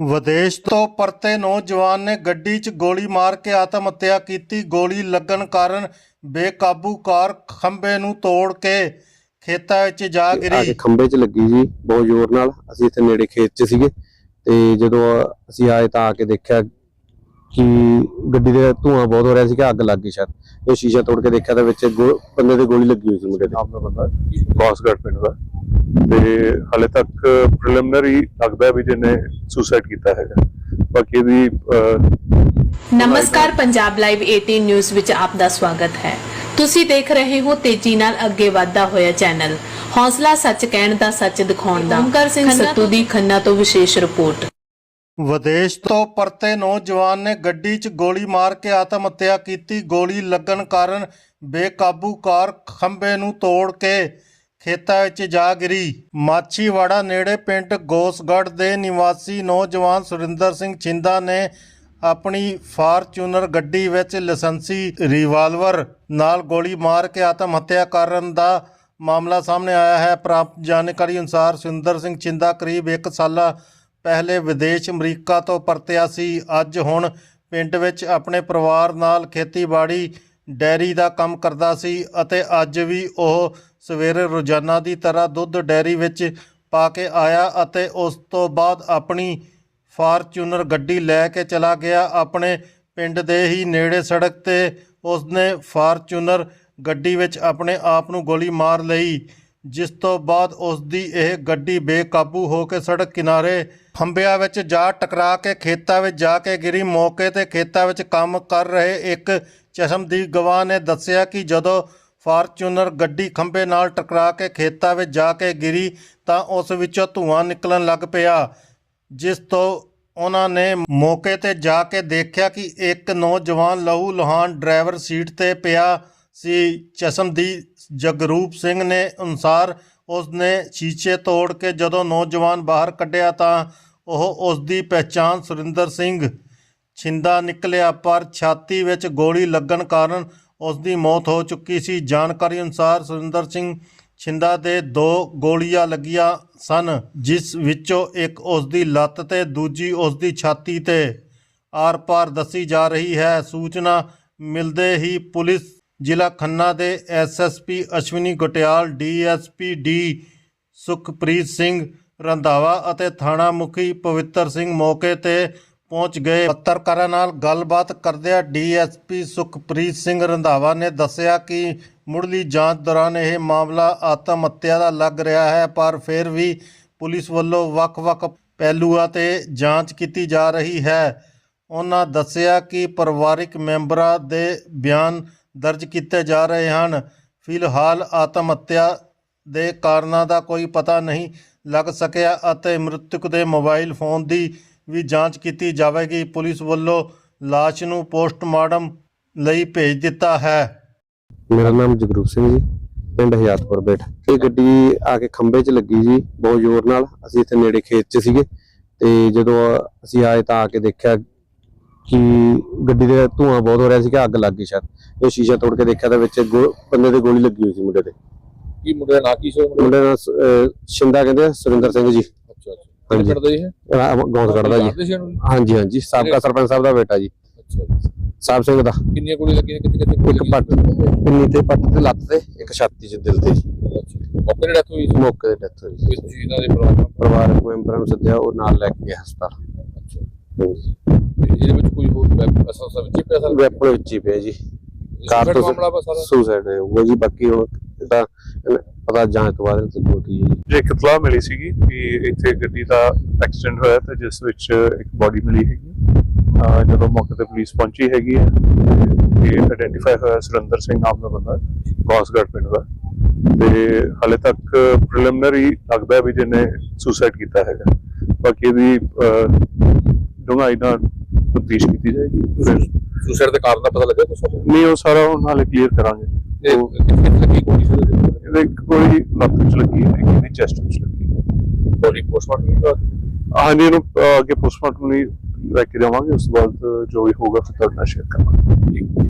ਵਿਦੇਸ਼ ਤੋਂ ਪਰਤੇ ਨੌਜਵਾਨ ਨੇ ਗੱਡੀ 'ਚ ਗੋਲੀ ਮਾਰ ਕੇ ਆਤਮ ਹੱਤਿਆ ਕੀਤੀ। ਗੋਲੀ ਲੱਗਣ ਕਾਰਨ ਬੇਕਾਬੂ ਕਾਰ ਖੰਭੇ ਨੂੰ ਤੋੜ ਕੇ ਖੇਤਾਂ ਵਿੱਚ ਜਾ ਆ ਕੇ ਗਿਰੀ। ਖੰਭੇ 'ਚ ਲੱਗੀ ਜੀ ਬਹੁਤ ਜ਼ੋਰ ਨਾਲ। ਅਸੀਂ ਇੱਥੇ ਨੇੜੇ ਖੇਤ 'ਚ ਸੀਗੇ ਤੇ ਜਦੋਂ ਅਸੀਂ ਆਏ ਤਾਂ ਆ ਕੇ ਦੇਖਿਆ ਕਿ ਗੱਡੀ ਦੇ ਧੂਆਂ ਬਹੁਤ ਹੋ ਰਿਹਾ ਸੀ ਕਿ ਅੱਗ ਲੱਗ ਗਈ ਸ਼ਾਇਦ। ਇਹ ਸ਼ੀਸ਼ਾ ਤੋੜ ਕੇ ਦੇਖਿਆ ਤਾਂ ਵਿੱਚ ਗੋ- ਬੰਦੇ ਦੇ ਗੋਲੀ ਲੱਗੀ ਹੋਈ ਸੀ ਮੁੰਡੇ ਦੇ। ਨਾਮ ਦਾ ਬੰਦਾ ਬੌਸਗੜ ਪਿੰਡ ਦਾ। ਤੇ ਹਾਲੇ ਤੱਕ ਪ੍ਰੀਲਿਮਿਨਰੀ ਲੱਗਦਾ ਵੀ ਜਿਹਨੇ ਸੁਸਾਈਡ ਕੀਤਾ ਹੈਗਾ। ਬਾਕੀ ਇਹਦੀ ਅਹ, ਨਮਸਕਾਰ ਪੰਜਾਬ ਲਾਈਵ 18 ਨਿਊਜ਼ ਵਿੱਚ ਆਪ ਦਾ ਸਵਾਗਤ ਹੈ। ਤੁਸੀਂ ਦੇਖ ਰਹੇ ਹੋ ਤੇਜ਼ੀ ਨਾਲ ਅੱਗੇ ਵਧਦਾ ਹੋਇਆ ਚੈਨਲ। ਹੌਸਲਾ ਸੱਚ ਕਹਿਣ ਦਾ ਸੱਚ ਦਿਖਾਉਣ ਦਾ। ਓਮਕਾਰ ਸਿੰਘ ਸੱਤੂ ਦੀ ਖੰਨਾ ਤੋਂ ਵਿਸ਼ੇਸ਼ ਰਿਪੋਰਟ। ਵਿਦੇਸ਼ ਤੋਂ ਪਰਤੇ ਨੌਜਵਾਨ ਨੇ ਗੱਡੀ 'ਚ ਗੋਲੀ ਮਾਰ ਕੇ ਆਤਮ ਹੱਤਿਆ ਕੀਤੀ। ਗੋਲੀ ਲੱਗਣ ਕਾਰਨ ਬੇਕਾਬੂ ਕਾਰ ਖੰਭੇ ਨੂੰ ਤੋੜ ਕੇ ਖੇਤਾਂ ਵਿੱਚ ਜਾ ਗਿਰੀ। ਮਾਛੀਵਾੜਾ ਨੇੜੇ ਪਿੰਡ ਗੋਸਗੜ੍ਹ ਦੇ ਨਿਵਾਸੀ ਨੌਜਵਾਨ ਸੁਰਿੰਦਰ ਸਿੰਘ ਛਿੰਦਾ ਨੇ ਆਪਣੀ ਫਾਰਚੂਨਰ ਗੱਡੀ ਵਿੱਚ ਲਾਇਸੈਂਸੀ ਰਿਵਾਲਵਰ ਨਾਲ ਗੋਲੀ ਮਾਰ ਕੇ ਆਤਮ ਹੱਤਿਆ ਕਰਨ ਦਾ ਮਾਮਲਾ ਸਾਹਮਣੇ ਆਇਆ ਹੈ। ਪ੍ਰਾਪਤ ਜਾਣਕਾਰੀ ਅਨੁਸਾਰ ਸੁਰਿੰਦਰ ਸਿੰਘ ਛਿੰਦਾ ਕਰੀਬ 1 ਸਾਲਾ ਪਹਿਲੇ ਵਿਦੇਸ਼ ਅਮਰੀਕਾ ਤੋਂ ਪਰਤਿਆ ਸੀ। ਅੱਜ ਹੁਣ ਪਿੰਡ ਵਿੱਚ ਆਪਣੇ ਪਰਿਵਾਰ ਨਾਲ ਖੇਤੀਬਾੜੀ, ਡੈਰੀ ਦਾ ਕੰਮ ਕਰਦਾ ਸੀ ਅਤੇ ਅੱਜ ਵੀ ਉਹ ਸਵੇਰੇ ਰੋਜ਼ਾਨਾ ਦੀ ਤਰ੍ਹਾਂ ਦੁੱਧ ਡੈਰੀ ਵਿੱਚ ਪਾ ਕੇ ਆਇਆ ਅਤੇ ਉਸ ਤੋਂ ਬਾਅਦ ਆਪਣੀ ਫਾਰਚੂਨਰ ਗੱਡੀ ਲੈ ਕੇ ਚਲਾ ਗਿਆ। ਆਪਣੇ ਪਿੰਡ ਦੇ ਹੀ ਨੇੜੇ ਸੜਕ ਤੇ ਉਸਨੇ ਫਾਰਚੂਨਰ ਗੱਡੀ ਵਿੱਚ ਆਪਣੇ ਆਪ ਨੂੰ ਗੋਲੀ ਮਾਰ ਲਈ। ਜਿਸ ਤੋਂ ਬਾਅਦ ਉਸ ਦੀ ਇਹ ਗੱਡੀ ਬੇਕਾਬੂ ਹੋ ਕੇ ਸੜਕ ਕਿਨਾਰੇ ਖੰਭਿਆਂ ਵਿੱਚ ਜਾ ਟਕਰਾ ਕੇ ਖੇਤਾਂ ਵਿੱਚ ਜਾ ਕੇ ਗਿਰੀ। ਮੌਕੇ ਤੇ ਖੇਤਾਂ ਵਿੱਚ ਕੰਮ ਕਰ ਰਹੇ ਇੱਕ ਚਸ਼ਮਦੀਦ ਗਵਾਹ ਨੇ ਦੱਸਿਆ ਕਿ ਜਦੋਂ ਫਾਰਚੂਨਰ ਗੱਡੀ ਖੰਭੇ ਨਾਲ ਟਕਰਾ ਕੇ ਖੇਤਾਂ ਵਿੱਚ ਜਾ ਕੇ ਗਿਰੀ ਤਾਂ ਉਸ ਵਿੱਚੋਂ ਧੂੰਆਂ ਨਿਕਲਣ ਲੱਗ ਪਿਆ, ਜਿਸ ਤੋਂ ਉਹਨਾਂ ਨੇ ਮੌਕੇ ਤੇ ਜਾ ਕੇ ਦੇਖਿਆ ਕਿ ਇੱਕ ਨੌਜਵਾਨ ਲਹੂ ਲੁਹਾਨ ਡਰਾਈਵਰ ਸੀਟ ਤੇ ਪਿਆ। ਸੀ। ਚਸ਼ਮਦੀਦ ਜਗਰੂਪ ਸਿੰਘ ਨੇ ਅਨੁਸਾਰ ਉਸ ਨੇ ਸ਼ੀਸ਼ੇ ਤੋੜ ਕੇ ਜਦੋਂ ਨੌਜਵਾਨ ਬਾਹਰ ਕੱਢਿਆ ਤਾਂ ਉਹ ਉਸ ਦੀ ਪਹਿਚਾਣ ਸੁਰਿੰਦਰ ਸਿੰਘ ਛਿੰਦਾ ਨਿਕਲਿਆ, ਪਰ ਛਾਤੀ ਵਿੱਚ ਗੋਲੀ ਲੱਗਣ ਕਾਰਨ ਉਸ ਦੀ ਮੌਤ ਹੋ ਚੁੱਕੀ ਸੀ। ਜਾਣਕਾਰੀ ਅਨੁਸਾਰ ਸੁਰਿੰਦਰ ਸਿੰਘ ਛਿੰਦਾ ਦੇ ਦੋ ਗੋਲੀਆਂ ਲੱਗੀਆਂ ਸਨ, ਜਿਸ ਵਿੱਚੋਂ ਇੱਕ ਉਸ ਦੀ ਲੱਤ ਤੇ ਦੂਜੀ ਉਸ ਦੀ ਛਾਤੀ ਤੇ। ਆਰ-ਪਾਰ ਦੱਸੀ ਜਾ ਰਹੀ ਹੈ। ਸੂਚਨਾ ਮਿਲਦੇ ਹੀ ਪੁਲਿਸ ਜ਼ਿਲ੍ਹਾ ਖੰਨਾ ਦੇ SSP Ashwani Gotyal DSP D Sukhpreet Singh Randhawa ਅਤੇ ਥਾਣਾ ਮੁਖੀ ਪਵਿੱਤਰ ਸਿੰਘ ਮੌਕੇ ਤੇ ਪਹੁੰਚ ਗਏ। ਪੱਤਰਕਾਰਾਂ ਨਾਲ ਗੱਲਬਾਤ ਕਰਦਿਆਂ ਡੀਐਸਪੀ ਸੁਖਪ੍ਰੀਤ ਸਿੰਘ ਰੰਧਾਵਾ ਨੇ ਦੱਸਿਆ ਕਿ ਮੁੱਢਲੀ ਜਾਂਚ ਦੌਰਾਨ ਇਹ ਮਾਮਲਾ ਆਤਮ ਹੱਤਿਆ ਦਾ ਲੱਗ ਰਿਹਾ ਹੈ, ਪਰ ਫਿਰ ਵੀ ਪੁਲਿਸ ਵੱਲੋਂ ਵੱਖ-ਵੱਖ ਪਹਿਲੂਆਂ ਤੇ ਜਾਂਚ ਕੀਤੀ ਜਾ ਰਹੀ ਹੈ। ਉਹਨਾਂ ਦੱਸਿਆ ਕਿ ਪਰਿਵਾਰਿਕ ਮੈਂਬਰਾਂ ਦੇ ਬਿਆਨ ਦਰਜ ਕੀਤੇ ਜਾ ਰਹੇ ਹਨ। ਫਿਲਹਾਲ ਆਤਮ ਹੱਤਿਆ ਦੇ ਕਾਰਨਾਂ ਦਾ ਕੋਈ ਪਤਾ ਨਹੀਂ ਲੱਗ ਸਕਿਆ ਅਤੇ ਮ੍ਰਿਤਕ ਦੇ ਮੋਬਾਈਲ ਫੋਨ ਦੀ ਵੀ ਜਾਂਚ ਕੀਤੀ ਜਾਵੇਗੀ। ਪੁਲਿਸ ਵੱਲੋਂ ਲਾਸ਼ ਨੂੰ ਪੋਸਟਮਾਰਟਮ ਲਈ ਭੇਜ ਦਿੱਤਾ ਹੈ। ਮੇਰਾ ਨਾਮ ਜਗਰੂਪ ਸਿੰਘ ਜੀ, ਪਿੰਡ ਹਯਾਤਪੁਰ ਬੇਟ। ਇਹ ਗੱਡੀ ਆ ਕੇ ਖੰਭੇ 'ਚ ਲੱਗੀ ਜੀ, ਬਹੁਤ ਜ਼ੋਰ ਨਾਲ। ਅਸੀਂ ਇੱਥੇ ਨੇੜੇ ਖੇਤ 'ਚ ਸੀਗੇ ਤੇ ਜਦੋਂ ਅਸੀਂ ਆਏ ਤਾਂ ਆ ਕੇ ਦੇਖਿਆ ਕਿ ਗੱਡੀ ਦੇ ਧੂਆਂ ਬਹੁਤ ਹੋ ਰਿਹਾ ਸੀ ਕਿ ਅੱਗ ਲੱਗ ਗਈ ਸ਼ਾਇਦ। ਇਹ ਸ਼ੀਸ਼ਾ ਤੋੜ ਕੇ ਦੇਖਿਆ ਤਾਂ ਵਿੱਚ ਗੋ- ਬੰਦੇ ਦੇ ਗੋਲੀ ਲੱਗੀ ਹੋਈ ਸੀ ਮੁੰਡੇ ਦੇ। ਕੀ ਮੁੰਡੇ ਦਾ ਨਾਂ ਕੀ ਸੀ ਮੁੰਡੇ ਮੁੰਡੇ ਦਾ ਸ- ਅਹ ਸ਼ਿੰਦਾ ਕਹਿੰਦੇ ਆ, ਸੁਰਿੰਦਰ ਸਿੰਘ ਜੀ। ਅੱਛਾ ਅੱਛਾ। ਹਾਂਜੀ। ਜੀ ਇਹ? ਗੌਂਦ ਕੱਢਦਾ ਜੀ। ਜਾਣਦੇ ਸੀ ਇਹਨੂੰ? ਹਾਂਜੀ ਹਾਂਜੀ। ਸਾਬਕਾ ਸਰਪੰਚ ਸਾਹਿਬ ਦਾ ਬੇਟਾ ਜੀ। ਅੱਛਾ ਜੀ। ਸਾਹਿਬ ਸਿੰਘ ਦਾ। ਕਿੰਨੀਆਂ ਗੋਲੀ ਲੱਗੀਆਂ ਕਿੱਥੇ ਕਿੱਥੇ ਗੋਲੀ ਇੱਕ ਲੱਗੀ ਪੱਟ ਪਿੰਨੀ ਤੇ ਪੱਟ ਤੇ ਲੱਤ ਤੇ ਇੱਕ ਛਾਤੀ 'ਚ ਦਿਲ ਤੇ ਜੀ। ਅੱਛਾ। ਮੌਕੇ ਤੇ ਡੈਥ ਹੋਈ ਸੀ? ਮੌਕੇ ਤੇ ਡੈਥ ਹੋਈ ਸੀ। ਇਸ ਚੀਜ਼ ਦਾ ਦੇ ਪਰਿਵਾਰ ਨੂੰ ਪਰਿਵਾਰਕ ਮੈਂਬਰਾਂ ਨੂੰ ਸੱਦਿਆ ਉਹ ਨਾਲ ਲੈ ਕੇ ਹਸਪਤਾਲ। ਅੱਛਾ। ਤੇ ਇਹਦੇ ਵਿੱਚ ਕੋਈ ਹੋਰ ਵੈਪਨ ਅਸਲ ਸਭ ਵਿੱਚ ਹੀ ਪਿਆ ਸਰ ਵੈਪਨ ਵਿੱਚ ਹੀ ਪਿਆ ਜੀ। ਕਾਰ ਤੋਂ ਮਾਮਲਾ ਬਸ ਸਾਰਾ ਸੁਸਾਈਡ ਹੋਊਗਾ ਜੀ ਬਾਕੀ ਉਹ ਤਾਂ ਪਤਾ ਜਾਂਚ ਤੋਂ ਬਾਅਦ ਕੀ ਹੈ ਜੀ। ਇੱਕ ਇਤਲਾਹ ਮਿਲੀ ਸੀਗੀ ਕਿ ਇੱਥੇ ਗੱਡੀ ਦਾ ਐਕਸੀਡੈਂਟ ਹੋਇਆ ਤੇ ਜਿਸ ਵਿੱਚ ਇੱਕ ਬਾਡੀ ਮਿਲੀ ਹੈਗੀ। ਜਦੋਂ ਮੌਕੇ ਤੇ ਪੁਲਿਸ ਪਹੁੰਚੀ ਹੈਗੀ ਹੈ ਇਹ ਆਇਡੈਂਟੀਫਾਈ ਹੋਇਆ ਸੁਰਿੰਦਰ ਸਿੰਘ ਨਾਮ ਦਾ ਬੰਦਾ ਬੌਸਗੜ ਪਿੰਡ ਦਾ। ਤੇ ਹਾਲੇ ਤੱਕ ਪ੍ਰੀਲਿਮਿਨਰੀ ਲੱਗਦਾ ਵੀ ਜਿਹਨੇ ਸੁਸਾਈਡ ਕੀਤਾ ਹੈਗਾ। ਬਾਕੀ ਇਹਦੀ ਡੂੰਘਾਈ ਨਾਲ ਤਫਤੀਸ਼ ਕੀਤੀ ਜਾਏਗੀ ਫਿਰ ਦੇ ਕਾਰਨ ਦਾ ਪਤਾ ਲੱਗਿਆ ਕੁਛ? ਨਹੀਂ ਉਹ ਸਾਰਾ ਹੁਣ ਹਾਲੇ ਕਲੀਅਰ ਕਰਾਂਗੇ। ਉਹ- ਕਿੱਥੇ ਲੱਗੀ ਉਹਦੇ ਇਹਦੇ ਲੱਤ ਵਿੱਚ ਲੱਗੀ ਹੈ ਇੱਕ ਇਹਦੀ ਚੈਸਟ ਵਿੱਚ ਲੱਗੀ ਹੈ। ਬੋਡੀ ਪੋਸਟਮਾਰਟਮ ਨਹੀਂ ਹੋਇਆ ਹਾਂਜੀ ਇਹਨੂੰ ਅਹ, ਅੱਗੇ ਪੋਸਟਮਾਰਟਮ ਲਈ ਲੈ ਕੇ ਜਾਵਾਂਗੇ ਉਸ ਤੋਂ ਬਾਅਦ ਜੋ ਵੀ ਹੋਊਗਾ ਫਿਰ ਤੁਹਾਡੇ ਨਾਲ ਸ਼ੇਅਰ ਕਰਾਂਗੇ। ਠੀਕ।